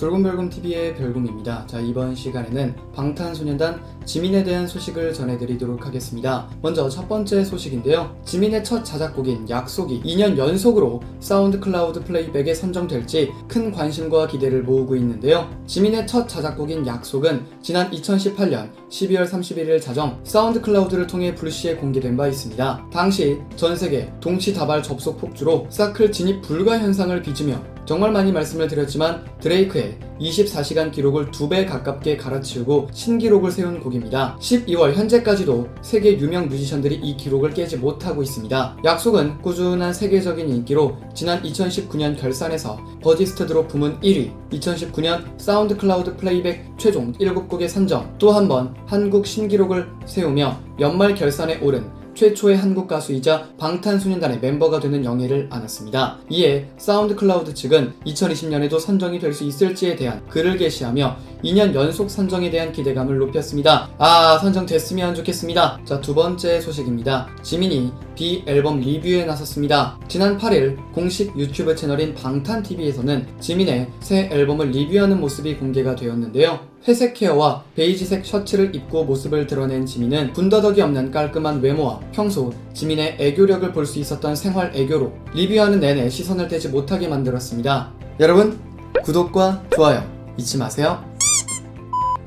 돌곰별곰TV의 별곰입니다. 자, 이번 시간에는 방탄소년단 지민에 대한 소식을 전해드리도록 하겠습니다. 먼저 첫 번째 소식인데요. 지민의 첫 자작곡인 약속이 2년 연속으로 사운드 클라우드 플레이백에 선정될지 큰 관심과 기대를 모으고 있는데요. 지민의 첫 자작곡인 약속은 지난 2018년 12월 31일 자정 사운드 클라우드를 통해 불시에 공개된 바 있습니다. 당시 전 세계 동시다발 접속 폭주로 사클 진입 불가 현상을 빚으며 정말 많이 말씀을 드렸지만 드레이크의 24시간 기록을 두 배 가깝게 갈아치우고 신기록을 세운 곡입니다. 12월 현재까지도 세계 유명 뮤지션들이 이 기록을 깨지 못하고 있습니다. 약속은 꾸준한 세계적인 인기로 지난 2019년 결산에서 버디스트 드롭 부문 1위, 2019년 사운드 클라우드 플레이백 최종 7곡의 선정, 또 한 번 한국 신기록을 세우며 연말 결산에 오른 최초의 한국 가수이자 방탄소년단의 멤버가 되는 영예를 안았습니다. 이에 사운드 클라우드 측은 2020년에도 선정이 될 수 있을지에 대한 글을 게시하며 2년 연속 선정에 대한 기대감을 높였습니다. 아, 선정됐으면 좋겠습니다. 자, 두 번째 소식입니다. 지민이 B 앨범 리뷰에 나섰습니다. 지난 8일 공식 유튜브 채널인 방탄TV에서는 지민의 새 앨범을 리뷰하는 모습이 공개가 되었는데요. 회색 헤어와 베이지색 셔츠를 입고 모습을 드러낸 지민은 군더더기 없는 깔끔한 외모와 평소 지민의 애교력을 볼 수 있었던 생활 애교로 리뷰하는 내내 시선을 떼지 못하게 만들었습니다. 여러분, 구독과 좋아요 잊지 마세요.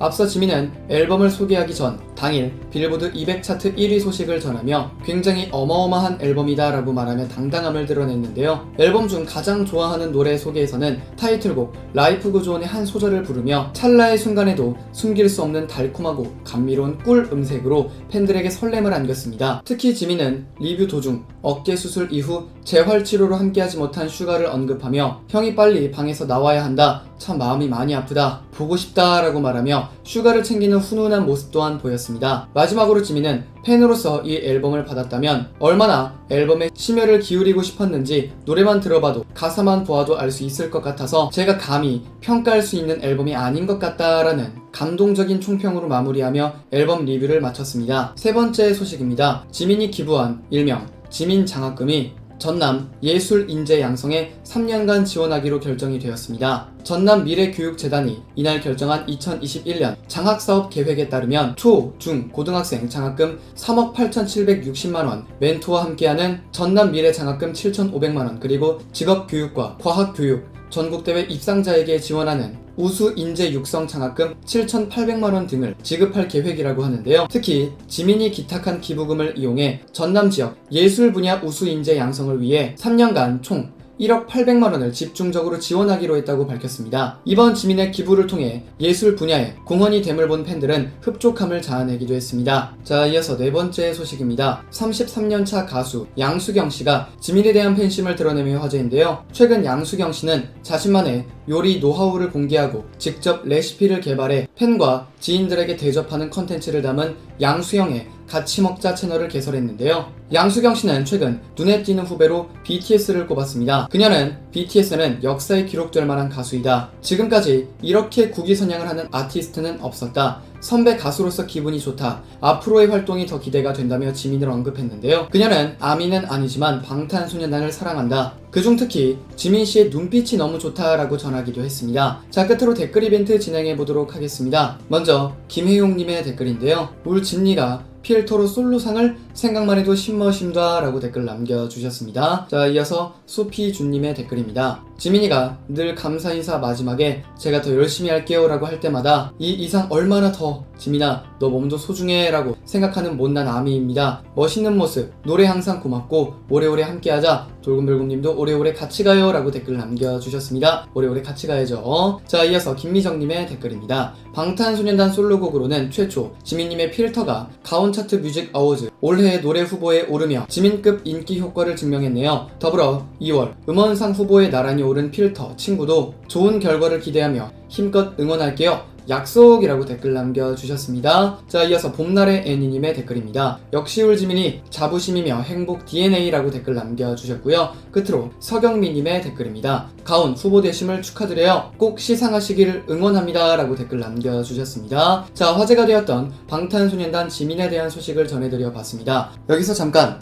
앞서 지민은 앨범을 소개하기 전 당일 빌보드 200 차트 1위 소식을 전하며 굉장히 어마어마한 앨범이다 라고 말하며 당당함을 드러냈는데요. 앨범 중 가장 좋아하는 노래 소개에서는 타이틀곡 라이프 고조원의 한 소절을 부르며 찰나의 순간에도 숨길 수 없는 달콤하고 감미로운 꿀 음색으로 팬들에게 설렘을 안겼습니다. 특히 지민은 리뷰 도중 어깨 수술 이후 재활 치료로 함께하지 못한 슈가를 언급하며 형이 빨리 방에서 나와야 한다. 참 마음이 많이 아프다. 보고 싶다 라고 말하며 슈가를 챙기는 훈훈한 모습 또한 보였습니다. 마지막으로 지민은 팬으로서 이 앨범을 받았다면 얼마나 앨범에 심혈을 기울이고 싶었는지 노래만 들어봐도 가사만 보아도 알 수 있을 것 같아서 제가 감히 평가할 수 있는 앨범이 아닌 것 같다라는 감동적인 총평으로 마무리하며 앨범 리뷰를 마쳤습니다. 세 번째 소식입니다. 지민이 기부한 일명 지민 장학금이 전남 예술 인재 양성에 3년간 지원하기로 결정이 되었습니다. 전남 미래교육재단이 이날 결정한 2021년 장학사업 계획에 따르면 초, 중, 고등학생 장학금 3억 8,760만원, 멘토와 함께하는 전남 미래 장학금 7,500만원, 그리고 직업교육과 과학교육, 전국대회 입상자에게 지원하는 우수 인재 육성 장학금 7,800만원 등을 지급할 계획이라고 하는데요. 특히 지민이 기탁한 기부금을 이용해 전남 지역 예술 분야 우수 인재 양성을 위해 3년간 총 1억 800만 원을 집중적으로 지원하기로 했다고 밝혔습니다. 이번 지민의 기부를 통해 예술 분야에 공헌이 됨을 본 팬들은 흡족함을 자아내기도 했습니다. 자, 이어서 네 번째 소식입니다. 33년차 가수 양수경 씨가 지민에 대한 팬심을 드러내며 화제인데요. 최근 양수경 씨는 자신만의 요리 노하우를 공개하고 직접 레시피를 개발해 팬과 지인들에게 대접하는 컨텐츠를 담은 양수영의 같이 먹자 채널을 개설했는데요. 양수경 씨는 최근 눈에 띄는 후배로 BTS를 꼽았습니다. 그녀는 BTS는 역사에 기록될 만한 가수이다. 지금까지 이렇게 국위선양을 하는 아티스트는 없었다. 선배 가수로서 기분이 좋다. 앞으로의 활동이 더 기대가 된다며 지민을 언급했는데요. 그녀는 아미는 아니지만 방탄소년단을 사랑한다. 그중 특히 지민 씨의 눈빛이 너무 좋다라고 전하기도 했습니다. 자, 끝으로 댓글 이벤트 진행해 보도록 하겠습니다. 먼저 김혜용님의 댓글인데요. 울 진리가 필터로 솔로상을 생각만 해도 심 머심다 라고 댓글 남겨주셨습니다. 자, 이어서 소피준님의 댓글입니다. 지민이가 늘 감사 인사 마지막에 제가 더 열심히 할게요 라고 할 때마다 이 이상 얼마나 더 지민아 너 몸도 소중해 라고 생각하는 못난 아미입니다. 멋있는 모습, 노래 항상 고맙고 오래오래 함께하자 돌곰돌곰님도 오래오래 같이 가요 라고 댓글 남겨주셨습니다. 오래오래 같이 가야죠. 자, 이어서 김미정님의 댓글입니다. 방탄소년단 솔로곡으로는 최초 지민님의 필터가 가온 차트 뮤직 어워즈 올해의 노래 후보에 오르며 지민급 인기 효과를 증명했네요. 더불어 2월 음원상 후보에 나란히 오른 필터 친구도 좋은 결과를 기대하며 힘껏 응원할게요. 약속이라고 댓글 남겨주셨습니다. 자, 이어서 봄날의 애니님의 댓글입니다. 역시 울지민이 자부심이며 행복 DNA라고 댓글 남겨주셨고요. 끝으로 서경미님의 댓글입니다. 가온 후보 되심을 축하드려요. 꼭 시상하시기를 응원합니다. 라고 댓글 남겨주셨습니다. 자, 화제가 되었던 방탄소년단 지민에 대한 소식을 전해드려 봤습니다. 여기서 잠깐